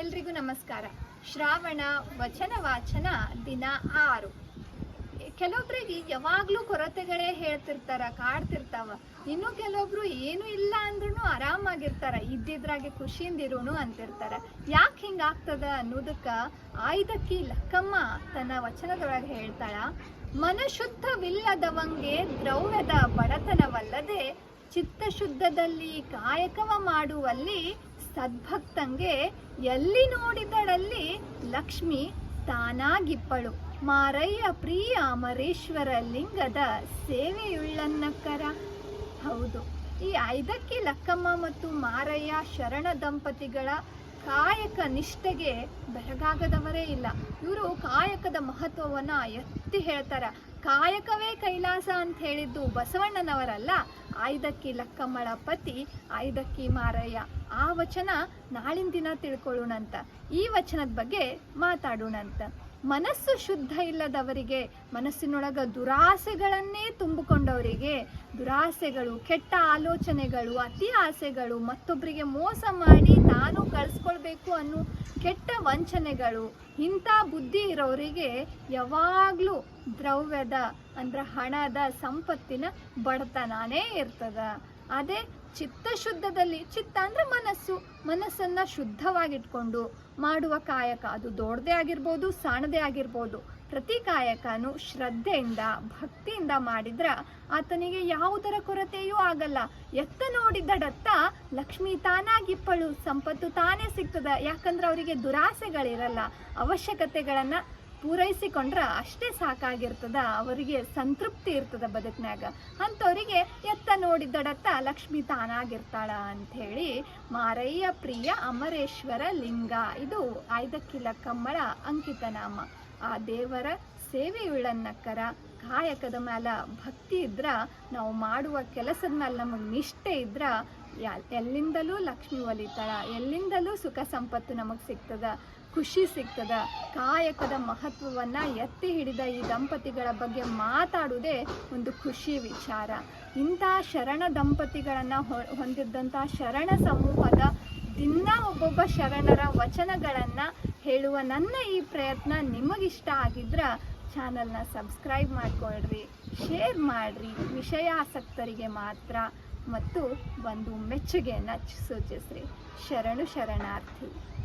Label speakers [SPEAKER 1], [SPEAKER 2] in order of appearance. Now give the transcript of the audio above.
[SPEAKER 1] ಎಲ್ರಿಗೂ ನಮಸ್ಕಾರ. ಶ್ರಾವಣ ವಚನ ವಾಚನ ದಿನ ಆರು. ಕೆಲವೊಬ್ರಿಗೆ ಯಾವಾಗ್ಲೂ ಕೊರತೆಗಳೇ ಹೇಳ್ತಿರ್ತಾರ, ಕಾಡ್ತಿರ್ತಾವ. ಇನ್ನು ಕೆಲವೊಬ್ರು ಏನು ಇಲ್ಲ ಅಂದ್ರೂ ಆರಾಮಾಗಿರ್ತಾರ, ಇದ್ದಿದ್ರಾಗೆ ಖುಷಿಯಿಂದಿರೋನು ಅಂತಿರ್ತಾರ. ಯಾಕೆ ಹಿಂಗಾಗ್ತದ ಅನ್ನೋದಕ್ಕ ಆಯ್ದಕ್ಕಿ ಲಕ್ಕಮ್ಮ ತನ್ನ ವಚನದೊಳಗೆ ಹೇಳ್ತಾಳ, ಮನಶುದ್ಧವಿಲ್ಲದವಂಗೆ ದ್ರವ್ಯದ ಬಡತನವಲ್ಲದೆ ಚಿತ್ತಶುದ್ಧದಲ್ಲಿ ಕಾಯಕವ ಮಾಡುವಲ್ಲಿ ಸದ್ಭಕ್ತಂಗೆ ಎಲ್ಲಿ ನೋಡಿದಳಲ್ಲಿ ಲಕ್ಷ್ಮಿ ತಾನಾಗಿಪ್ಪಳು. ಮಾರಯ್ಯ ಪ್ರಿಯ ಅಮರೇಶ್ವರ ಲಿಂಗದ ಸೇವೆಯುಳ್ಳನ್ನಕ್ಕರ. ಹೌದು, ಈ ಐದಕ್ಕೆ ಲಕ್ಕಮ್ಮ ಮತ್ತು ಮಾರಯ್ಯ ಶರಣ ದಂಪತಿಗಳ ಕಾಯಕ ನಿಷ್ಠೆಗೆ ಬೆರಗಾಗದವರೇ ಇಲ್ಲ. ಇವರು ಕಾಯಕದ ಮಹತ್ವವನ್ನು ಎತ್ತಿ ಹೇಳ್ತಾರ. ಕಾಯಕವೇ ಕೈಲಾಸ ಅಂತ ಹೇಳಿದ್ದು ಬಸವಣ್ಣನವರಲ್ಲ ಆಯ್ದಕ್ಕಿ ಲಕ್ಕಮ್ಮಳ ಪತಿ ಆಯ್ದಕ್ಕಿ ಮಾರಯ್ಯ. ಆ ವಚನ ನಾಳಿನ ದಿನ ತಿಳ್ಕೊಳ್ಳೋಣಂತ. ಈ ವಚನದ ಬಗ್ಗೆ ಮಾತಾಡೋಣಂತ. ಮನಸ್ಸು ಶುದ್ಧ ಇಲ್ಲದವರಿಗೆ, ಮನಸ್ಸಿನೊಳಗ ದುರಾಸೆಗಳನ್ನೇ ತುಂಬಿಕೊಂಡವರಿಗೆ, ದುರಾಸೆಗಳು, ಕೆಟ್ಟ ಆಲೋಚನೆಗಳು, ಅತಿ ಆಸೆಗಳು ಮತ್ತೊಬ್ಬರಿಗೆ ಮೋಸ ಮಾಡಿ ನಾನು ಕಳ್ಸ್ಕೊಳ್ಬೇಕು ಅನ್ನೋ ಕೆಟ್ಟ ವಂಚನೆಗಳು, ಇಂಥ ಬುದ್ಧಿ ಇರೋರಿಗೆ ಯಾವಾಗಲೂ ದ್ರವ್ಯದ ಅಂದ್ರೆ ಹಣದ ಸಂಪತ್ತಿನ ಬಡತನಾನೇ ಇರ್ತದ. ಅದೇ ಚಿತ್ತಶುದ್ಧದಲ್ಲಿ, ಚಿತ್ತ ಅಂದ್ರೆ ಮನಸ್ಸು. ಮನಸ್ಸನ್ನ ಶುದ್ಧವಾಗಿಟ್ಕೊಂಡು ಮಾಡುವ ಕಾಯಕ ಅದು ದೊಡ್ಡದೇ ಆಗಿರ್ಬೋದು, ಸಣ್ಣದೇ ಆಗಿರ್ಬೋದು. ಪ್ರತಿ ಕಾಯಕನು ಶ್ರದ್ಧೆಯಿಂದ, ಭಕ್ತಿಯಿಂದ ಮಾಡಿದ್ರ ಆತನಿಗೆ ಯಾವುದರ ಕೊರತೆಯೂ ಆಗಲ್ಲ. ಎತ್ತ ನೋಡಿದಡತ್ತ ಲಕ್ಷ್ಮಿ ತಾನಾಗಿಪ್ಪಳು ಸಂಪತ್ತು ತಾನೇ ಸಿಗ್ತದ. ಯಾಕಂದ್ರೆ ಅವರಿಗೆ ದುರಾಸೆಗಳಿರಲ್ಲ. ಅವಶ್ಯಕತೆಗಳನ್ನ ಪೂರೈಸಿಕೊಂಡ್ರ ಅಷ್ಟೇ ಸಾಕಾಗಿರ್ತದ, ಅವರಿಗೆ ಸಂತೃಪ್ತಿ ಇರ್ತದ ಬದುಕಿನಾಗ ಅಂಥವರಿಗೆ ಎತ್ತ ನೋಡಿದ್ದಡತ್ತ ಲಕ್ಷ್ಮಿ ತಾನಾಗಿರ್ತಾಳ ಅಂಥೇಳಿ ಮಾರಯ್ಯ ಪ್ರಿಯ ಅಮರೇಶ್ವರ ಲಿಂಗ. ಇದು ಐದಕ್ಕಿಲ ಕಮ್ಮಳ ಅಂಕಿತ ನಾಮ ಆ ದೇವರ ಸೇವೆಯುಳ್ಳನ್ನಕ್ಕರ ಕಾಯಕದ ಮೇಲೆ ಭಕ್ತಿ ಇದ್ರ, ನಾವು ಮಾಡುವ ಕೆಲಸದ ಮೇಲೆ ನಮಗೆ ನಿಷ್ಠೆ ಇದ್ರ ಎಲ್ಲಿಂದಲೂ ಲಕ್ಷ್ಮಿ ಒಲಿತಾಳ, ಎಲ್ಲಿಂದಲೂ ಸುಖ ಸಂಪತ್ತು ನಮಗೆ ಸಿಗ್ತದ, ಖುಷಿ ಸಿಗ್ತದ, ಕಾಯಕದ ಮಹತ್ವವನ್ನ ಎತ್ತಿ ಹಿಡಿದ ಈ ದಂಪತಿಗಳ ಬಗ್ಗೆ ಮಾತಾಡುವುದೇ ಒಂದು ಖುಷಿ ವಿಚಾರ. ಇಂಥ ಶರಣ ದಂಪತಿಗಳನ್ನ ಹೊಂದಿದ್ದಂಥ ಶರಣ ಸಮೂಹದ ದಿನ ಒಬ್ಬೊಬ್ಬ ಶರಣರ ವಚನಗಳನ್ನ ಹೇಳುವ ನನ್ನ ಈ ಪ್ರಯತ್ನ ನಿಮಗಿಷ್ಟ ಆಗಿದ್ರ ಚಾನಲ್ನ ಸಬ್ಸ್ಕ್ರೈಬ್ ಮಾಡ್ಕೊಳ್ರಿ, ಶೇರ್ ಮಾಡ್ರಿ, ವಿಷಯಾಸಕ್ತರಿಗೆ ಮಾತ್ರ. ಮತ್ತು ಒಂದು ಮೆಚ್ಚುಗೆಯನ್ನು ಸೂಚಿಸ್ರಿ. ಶರಣು ಶರಣಾರ್ಥಿ.